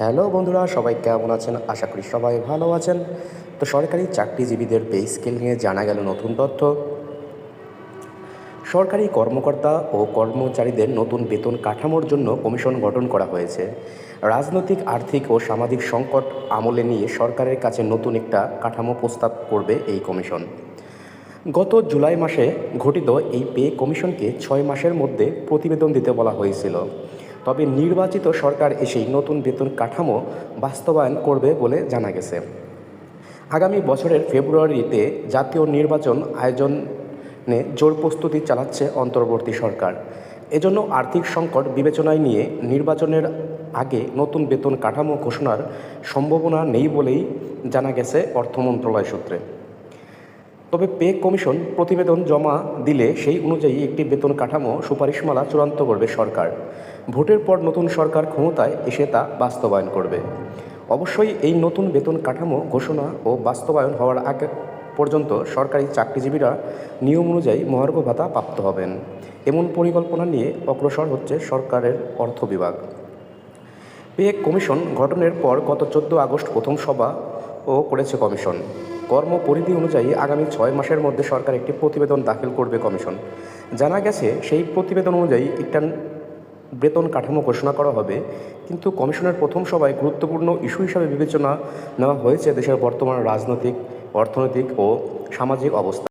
Hello বন্ধুরা, সবাই কেমন আছেন? আশা করি সবাই ভালো আছেন। তো সরকারি চাকরিজীবীদের পে স্কেল নিয়ে জানা গেল নতুন তথ্য। সরকারি কর্মকর্তা ও কর্মচারীদের নতুন বেতন কাঠামোর জন্য কমিশন গঠন করা হয়েছে। রাজনৈতিক, আর্থিক ও সামাজিক সংকট আমলে নিয়ে সরকারের কাছে নতুন একটা কাঠামো প্রস্তাব করবে এই কমিশন। গত জুলাই মাসে ঘটিত এই পে কমিশনকে ছয় মাসের মধ্যে প্রতিবেদন দিতে বলা হয়েছিল। তবে নির্বাচিত সরকার এসেই নতুন বেতন কাঠামো বাস্তবায়ন করবে বলে জানা গেছে। আগামী বছরের ফেব্রুয়ারিতে জাতীয় নির্বাচন আয়োজনে জোর প্রস্তুতি চালাচ্ছে অন্তর্বর্তী সরকার। এজন্য আর্থিক সংকট বিবেচনায় নিয়ে নির্বাচনের আগে নতুন বেতন কাঠামো ঘোষণার সম্ভাবনা নেই বলেই জানা গেছে অর্থ মন্ত্রণালয় সূত্রে। তবে পে কমিশন প্রতিবেদন জমা দিলে সেই অনুযায়ী একটি বেতন কাঠামো সুপারিশমালা চূড়ান্ত করবে সরকার। ভোটের পর নতুন সরকার ক্ষমতায় এসে তা বাস্তবায়ন করবে। অবশ্যই এই নতুন বেতন কাঠামো ঘোষণা ও বাস্তবায়ন হওয়ার আগে পর্যন্ত সরকারি চাকরিজীবীরা নিয়ম অনুযায়ী মহার্ঘ ভাতা প্রাপ্ত হবেন। এমন পরিকল্পনা নিয়ে অগ্রসর হচ্ছে সরকারের অর্থ বিভাগ। পে কমিশন গঠনের পর গত চোদ্দ আগস্ট প্রথম সভা ও করেছে কমিশন। কর্মপরিধি অনুযায়ী আগামী ছয় মাসের মধ্যে সরকার একটি প্রতিবেদন দাখিল করবে কমিশন। জানা গেছে, সেই প্রতিবেদন অনুযায়ী একটা বেতন কাঠামো ঘোষণা করা হবে, কিন্তু কমিশনের প্রথম সভায় গুরুত্বপূর্ণ ইস্যু হিসাবে বিবেচনা নেওয়া হয়েছে দেশের বর্তমান রাজনৈতিক, অর্থনৈতিক ও সামাজিক অবস্থা।